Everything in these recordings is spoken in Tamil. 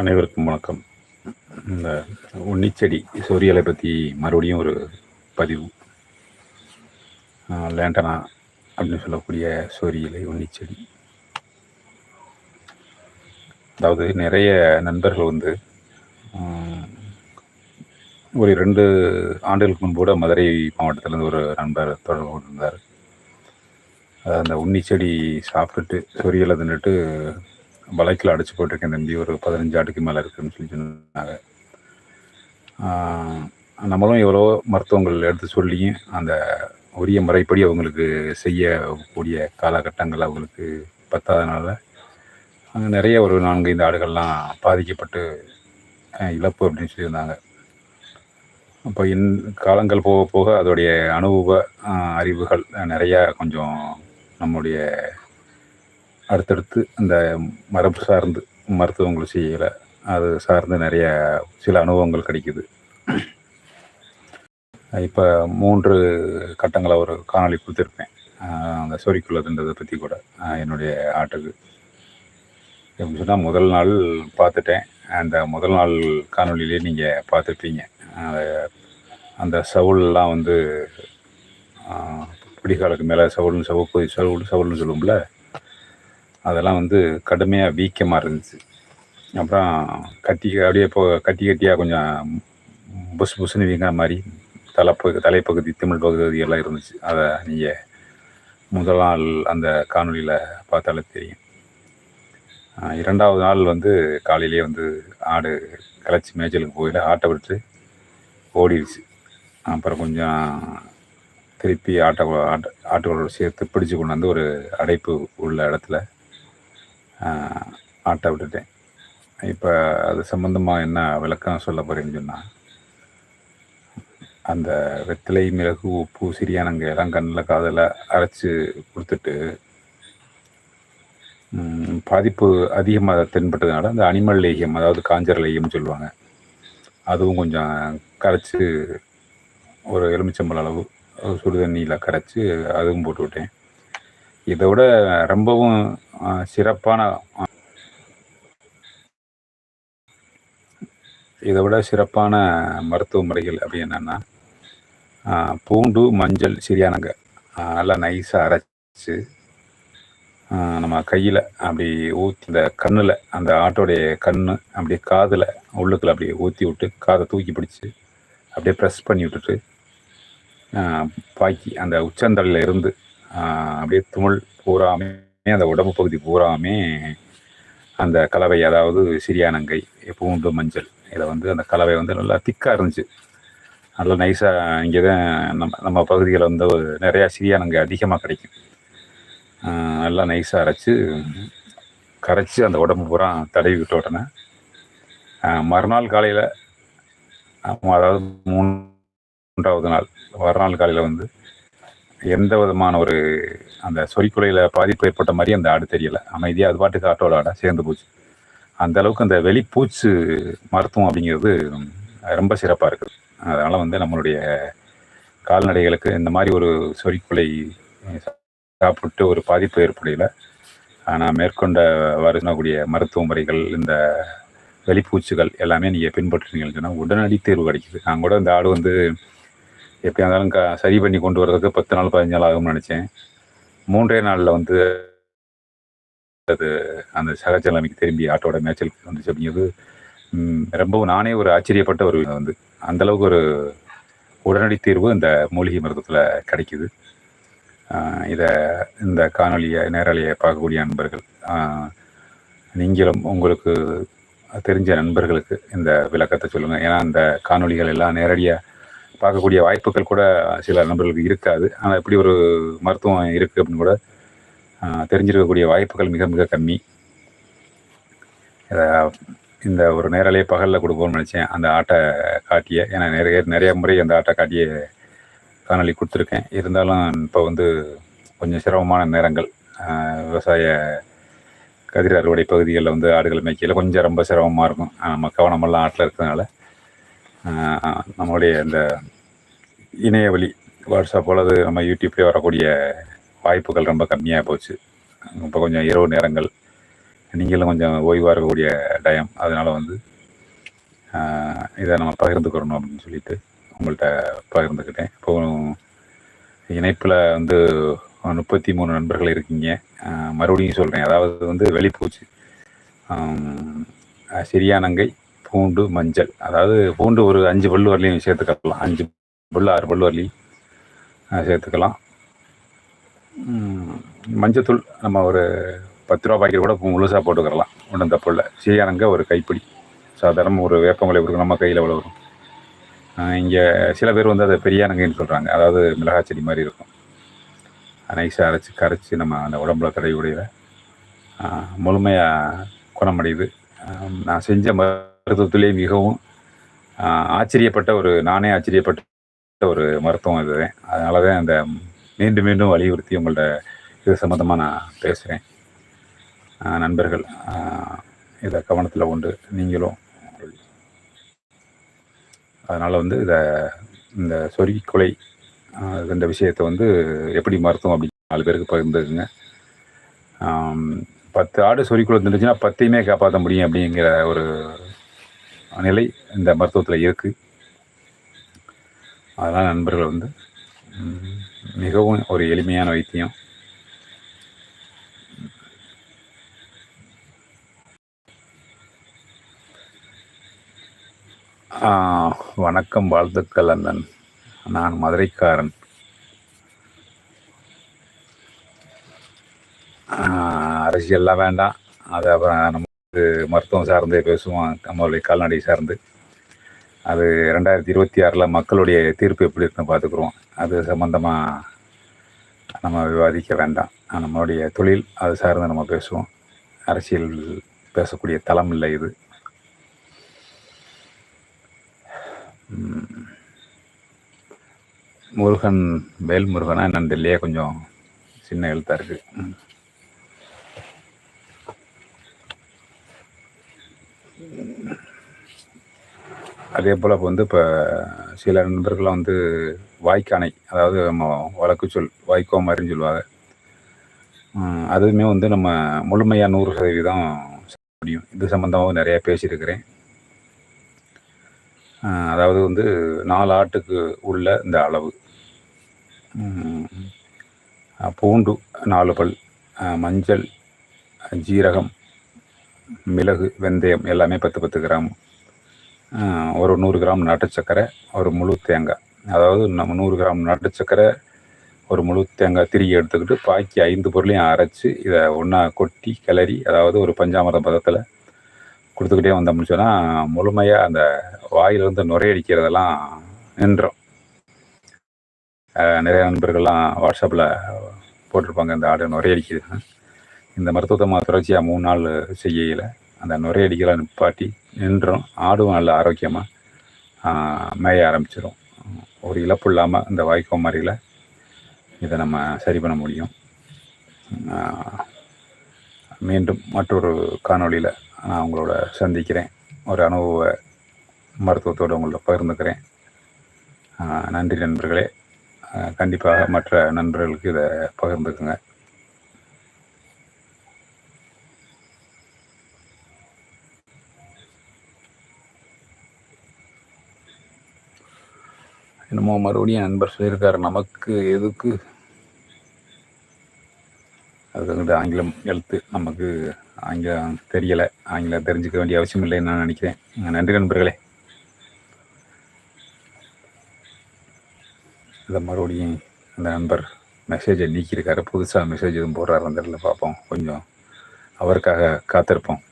அனைவருக்கும் வணக்கம். இந்த உன்னிச்செடி சூரியலை பற்றி மறுபடியும் ஒரு பதிவு. லேண்டனா அப்படின்னு சொல்லக்கூடிய சொரியலை உன்னிச்செடி. அதாவது நிறைய நண்பர்கள் வந்து ஒரு ரெண்டு ஆண்டுகளுக்கு முன்பு கூட மதுரை மாவட்டத்திலேருந்து ஒரு நண்பர் தொடர்பு கொண்டிருந்தார். அந்த உன்னிச்செடி சாப்பிட்டுட்டு சூரியலை தின்னுட்டு வலைக்கில் அடைச்சி போட்டிருக்கேன் தம்பி ஒரு பதினஞ்சு ஆட்டுக்கு மேலே இருக்குன்னு சொல்லி சொன்னாங்க. நம்மளும் எவ்வளோ மருத்துவங்கள் எடுத்து சொல்லியும் அந்த உரிய முறைப்படி அவங்களுக்கு செய்யக்கூடிய காலகட்டங்கள் அவங்களுக்கு பத்தாதனால அங்கே நிறைய ஒரு நான்கு ஐந்து ஆடுகள்லாம் பாதிக்கப்பட்டு இழப்பு அப்படின்னு சொல்லியிருந்தாங்க. அப்போ இன் காலங்கள் போக போக அதோடைய அனுபவ அறிவுகள் நிறையா கொஞ்சம் நம்முடைய அடுத்தடுத்து அந்த மரபு சார்ந்து மருத்துவங்கள் செய்யலை. அது சார்ந்து நிறைய சில அனுபவங்கள் கிடைக்குது. இப்போ மூன்று கட்டங்களை ஒரு காணொளி கொடுத்துருப்பேன். அந்த சொரிக்குள்ளதுன்றதை பற்றி கூட என்னுடைய ஆட்டுக்கு. எப்படி சொன்னால் முதல் நாள் பார்த்துட்டேன். அந்த முதல் நாள் காணொலியிலே நீங்கள் பார்த்துருப்பீங்க. அந்த சவுல்லாம் வந்து ஆஹ் பிடிகாலுக்கு மேலே சவுல்னு சவுப்பு சவுல் சவுல்னு சொல்லுவோம்ல? அதெல்லாம் வந்து கடுமையாக வீக்கமாக இருந்துச்சு. அப்புறம் கட்டி அப்படியே இப்போ கட்டி கட்டியாக கொஞ்சம் புஷ் புஸ்னு வீங்கிற மாதிரி தலைப்பகு தலைப்பகுதி திமிழ் பகுதி எல்லாம் இருந்துச்சு. அதை நீங்கள் முதல் நாள் அந்த காணொலியில் பார்த்தாலே தெரியும். இரண்டாவது நாள் வந்து காலையிலேயே வந்து ஆடு கிளச்சி மேய்ச்சலுக்கு போயில ஆட்டை விட்டு ஓடிடுச்சு. அப்புறம் கொஞ்சம் திருப்பி ஆட்டை ஆட்டை ஆட்டுகளோட சேர்த்து பிடிச்சு கொண்டு வந்து ஒரு அடைப்பு உள்ள இடத்துல ஆட்டை விட்டுட்டேன். இப்போ அது சம்மந்தமாக என்ன விளக்கம் சொல்ல போகிறேன்னு சொன்னால் அந்த வெத்தலை மிளகு உப்பு சிரியானங்க எல்லாம் கண்ணில் காதில் அரைச்சி கொடுத்துட்டு பாதிப்பு அதிகமாக தென்பட்டதுனால அந்த அனிமல் லேகியம் அதாவது காஞ்சர லேகியம்னு சொல்லுவாங்க அதுவும் கொஞ்சம் கரைச்சி ஒரு எலுமிச்சம்பழ அளவு சுடுதண்ணியில் சுடு தண்ணியில் கரைச்சி அதுவும் போட்டு விட்டேன். இதை விட ரொம்பவும் சிறப்பான இதை விட சிறப்பான மருத்துவ முறைகள் அப்படி என்னென்னா பூண்டு மஞ்சள் சிறியானங்க நல்லா நைஸாக அரைச்சி நம்ம கையில் அப்படி ஊற்றி இந்த கண்ணில் அந்த ஆட்டோடைய கண் அப்படியே காதில் உள்ளுக்குள்ள அப்படியே ஊற்றி விட்டு காதை தூக்கி பிடிச்சி அப்படியே ப்ரெஸ் பண்ணி விட்டுட்டு பாக்கி அந்த உச்சந்தலையில் இருந்து அப்படியே துமிழ் பூராமே அந்த உடம்பு பகுதி பூராமே அந்த கலவை அதாவது சிறியானங்கை பூண்டு மஞ்சள் இதை வந்து அந்த கலவை வந்து நல்லா திக்காக இருந்துச்சு. நல்லா நைஸாக இங்கே தான் நம்ம நம்ம பகுதியில் வந்து நிறையா சிரியானங்கை அதிகமாக கிடைக்கும். நல்லா நைஸாக அரைச்சி கரைச்சி அந்த உடம்பு பூரா தடவி விட்ட உடனே மறுநாள் காலையில் அதாவது மூன்றாவது நாள் மறுநாள் காலையில் வந்து எந்த விதமான ஒரு அந்த சொறிக்குலையில் பாதிப்பு ஏற்பட்ட மாதிரி அந்த ஆடு தெரியலை. அமைதியாக அது பாட்டுக்கு ஆட்டோட ஆடாக சேர்ந்து போச்சு. அந்த அளவுக்கு அந்த வெளிப்பூச்சு மருத்துவம் அப்படிங்கிறது ரொம்ப சிறப்பாக இருக்குது. அதனால் வந்து நம்மளுடைய கால்நடைகளுக்கு இந்த மாதிரி ஒரு சொறிக்குலை சாப்பிட்டு ஒரு பாதிப்பு ஏற்படையில் ஆனால் மேற்கொண்ட வரக்கூடிய மருத்துவ முறைகள் இந்த வெளிப்பூச்சுகள் எல்லாமே நீங்கள் பின்பற்றுறீங்கன்னு சொன்னால் உடனடி தீர்வு கிடைக்குது. நான் கூட இந்த ஆடு வந்து எப்படியா இருந்தாலும் க சரி பண்ணி கொண்டு வர்றதுக்கு பத்து நாள் பதினஞ்சு நாள் ஆகும்னு நினச்சேன். மூன்றே நாளில் வந்து அது அந்த சகஜ நிலைமைக்கு திரும்பி ஆட்டோட மேய்ச்சலுக்கு வந்துச்சு அப்படிங்கிறது ரொம்பவும் நானே ஒரு ஆச்சரியப்பட்ட ஒரு வந்து. அந்தளவுக்கு ஒரு உடனடி தீர்வு இந்த மூலிகை மருத்துவத்தில் கிடைக்குது. இதை இந்த காணொலியை நேரலையை பார்க்கக்கூடிய நண்பர்கள் நீங்களும் உங்களுக்கு தெரிஞ்ச நண்பர்களுக்கு இந்த விளக்கத்தை சொல்லுங்கள் ஏன்னா இந்த காணொளிகள் எல்லாம் நேரடியாக பார்க்கக்கூடிய வாய்ப்புகள் கூட சில நண்பர்களுக்கு இருக்காது. ஆனால் இப்படி ஒரு மருத்துவம் இருக்குது அப்படின்னு கூட தெரிஞ்சிருக்கக்கூடிய வாய்ப்புகள் மிக மிக கம்மி. இதை இந்த ஒரு நேரலையே பகலில் கொடுப்போம்னு நினச்சேன். அந்த ஆட்டை காட்டிய ஏன்னா நிறைய நிறைய முறை அந்த ஆட்டை காட்டிய காணொளி கொடுத்துருக்கேன். இருந்தாலும் இப்போ வந்து கொஞ்சம் சிரமமான நேரங்கள். விவசாய கதிர் அறுவடை பகுதிகளில் வந்து ஆடுகள் மேய்க்கையில் கொஞ்சம் ரொம்ப சிரமமாக இருக்கும். நம்ம கவனமெல்லாம் ஆட்டில் இருக்கிறதுனால. நம்மளுடைய இந்த இணைய வழி வாட்ஸ்அப் அல்லது நம்ம யூடியூப்லேயே வரக்கூடிய வாய்ப்புகள் ரொம்ப கம்மியாக போச்சு. இப்போ கொஞ்சம் இரவு நேரங்கள் நீங்களும் கொஞ்சம் ஓய்வாக இருக்கக்கூடிய டயம் அதனால் வந்து இதை நம்ம பகிர்ந்துக்கிறணும் அப்படின்னு சொல்லிட்டு உங்கள்கிட்ட பகிர்ந்துக்கிட்டேன். இப்போ இணைப்பில் வந்து முப்பத்தி மூணு நண்பர்கள் இருக்கீங்க. மறுபடியும் சொல்கிறேன் அதாவது வந்து வெளிப்பூச்சு. சரியானங்கை பூண்டு மஞ்சள். அதாவது பூண்டு ஒரு அஞ்சு பல்லு வரலையும் சேர்த்துக்கலாம். அஞ்சு பல்லு ஆறு பல்லு வரலையும் சேர்த்துக்கலாம். மஞ்சத்தூள் நம்ம ஒரு பத்து ரூபா பாக்கெட் கூட முழுசாக போட்டுக்கிறலாம் ஒன்றும் தப்பு இல்லை. சீயானங்க ஒரு கைப்பிடி. சாதாரண ஒரு வேப்பங்களை இருக்கு நம்ம கையில் எவ்வளோ வரும். இங்கே சில பேர் வந்து அதை பெரியானங்கன்னு சொல்கிறாங்க அதாவது மிளகாய் செடி மாதிரி இருக்கும். நைஸாக அரைச்சி கரைச்சி நம்ம அந்த உடம்புல தடவியுடைய முழுமையாக குணமடையுது. நான் செஞ்ச மருத்துவத்திலே மிகவும் ஆச்சரியப்பட்ட ஒரு நானே ஆச்சரியப்பட்ட ஒரு மருத்துவம் இதுதான் அதனால தான் அந்த மீண்டும் மீண்டும் வலியுறுத்தி உங்கள்ட்ட இது சம்மந்தமாக நான் பேசுகிறேன் நண்பர்கள் இதை கவனத்தில் உண்டு நீங்களும் அதனால் வந்து இதை இந்த சொருகி கொலை இந்த விஷயத்தை வந்து எப்படி மருத்துவம் அப்படி நாலு பேருக்கு பகிர்ந்துக்குங்க. பத்து ஆடு சொறிக்குள்ள இருந்துச்சுன்னா பத்தையுமே காப்பாற்ற முடியும் அப்படிங்கிற ஒரு நிலை இந்த மருத்துவத்தில் இருக்குது அதனால் நண்பர்கள் வந்து மிகவும் ஒரு எளிமையான வைத்தியம். வணக்கம் வாழ்த்துக்கள் அண்ணன். நான் மதுரைக்காரன். அரசியல்லாம் வேண்டாம். அது அப்புறம் நம்ம மருத்துவம் சார்ந்தே பேசுவோம். நம்மளுடைய கால்நடை சார்ந்து. அது ரெண்டாயிரத்தி இருபத்தி ஆறில் மக்களுடைய தீர்ப்பு எப்படி இருக்குன்னு பார்த்துக்குறோம். அது சம்மந்தமாக நம்ம விவாதிக்க வேண்டாம். நம்மளுடைய தொழில் அது சார்ந்து நம்ம பேசுவோம். அரசியல் பேசக்கூடிய தளம் இல்லை இது. முருகன் வேல் முருகனா என்னன்னு தெரியலையே கொஞ்சம் சின்ன எழுத்தாக இருக்குது அதே போல் இப்போ வந்து இப்போ சில நண்பர்கள்லாம் வந்து வாய்க்கானை அதாவது நம்ம வழக்கு சொல் வாய்க்கோ மாதிரின்னு சொல்லுவாங்க. அதுவுமே வந்து நம்ம முழுமையாக நூறு சதவீதம் செய்ய முடியும். இது சம்மந்தமாகவும் நிறையா பேசியிருக்கிறேன். அதாவது வந்து நாலு ஆட்டுக்கு உள்ள இந்த அளவு. பூண்டு நாலு பல் மஞ்சள் ஜீரகம் மிளகு வெந்தயம் எல்லாமே பத்து பத்து கிராம். ஒரு நூறு கிராம் நாட்டு சக்கரை ஒரு முழு தேங்காய். அதாவது நம்ம நூறு கிராம் நாட்டு சக்கரை ஒரு முழு தேங்காய் திருகி எடுத்துக்கிட்டு பாக்கி ஐந்து பொருளையும் அரைச்சி இதை ஒன்றா கொட்டி கிளறி அதாவது ஒரு பஞ்சாமிரத பதத்தில் கொடுத்துக்கிட்டே வந்தோம்னு சொன்னால் முழுமையாக அந்த வாயிலிருந்து நுரையடிக்கிறதெல்லாம் நின்றோம் நிறைய நண்பர்கள்லாம் வாட்ஸ்அப்பில் போட்டிருப்பாங்க இந்த ஆடு நுரையடிக்குது இந்த மருத்துவத்தை மா தொடர்ச்சியாக மூணு நாள் செய்யல அந்த நுரையடிகளை நிப்பாட்டி நின்றோம். ஆடும் நல்ல ஆரோக்கியமாக மேய ஆரம்பிச்சிடும் ஒரு இழப்பு இல்லாமல் இந்த வாய்க்கோ மாதிரியில் இதை நம்ம சரி பண்ண முடியும். மீண்டும் மற்றொரு காணொளியில் நான் உங்களோட சந்திக்கிறேன். ஒரு அனுபவ மருத்துவத்தோடு உங்களோட பகிர்ந்துக்கிறேன். நன்றி நண்பர்களே. கண்டிப்பாக மற்ற நண்பர்களுக்கு இதை பகிர்ந்துக்குங்க. என்னமோ மறுபடியும் நண்பர் சொல்லியிருக்காரு நமக்கு எதுக்கு? அதுக்கு வந்து ஆங்கிலம் எழுத்து. நமக்கு ஆங்கிலம் தெரியலை. ஆங்கிலம் தெரிஞ்சுக்க வேண்டிய அவசியம் இல்லைன்னு நான் நினைக்கிறேன். நன்றி நண்பர்களே. இதை மறுபடியும் அந்த நண்பர் மெசேஜை நீக்கியிருக்காரு. புதுசாக மெசேஜ் எதுவும் போடுறாரு அந்த இடத்துல பார்ப்போம். கொஞ்சம் அவருக்காக காத்திருப்போம்.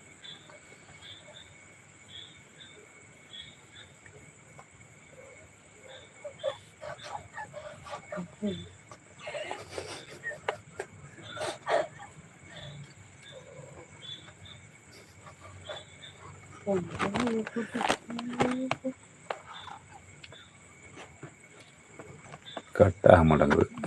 കട്ടാ മുടങ്ങുന്നത്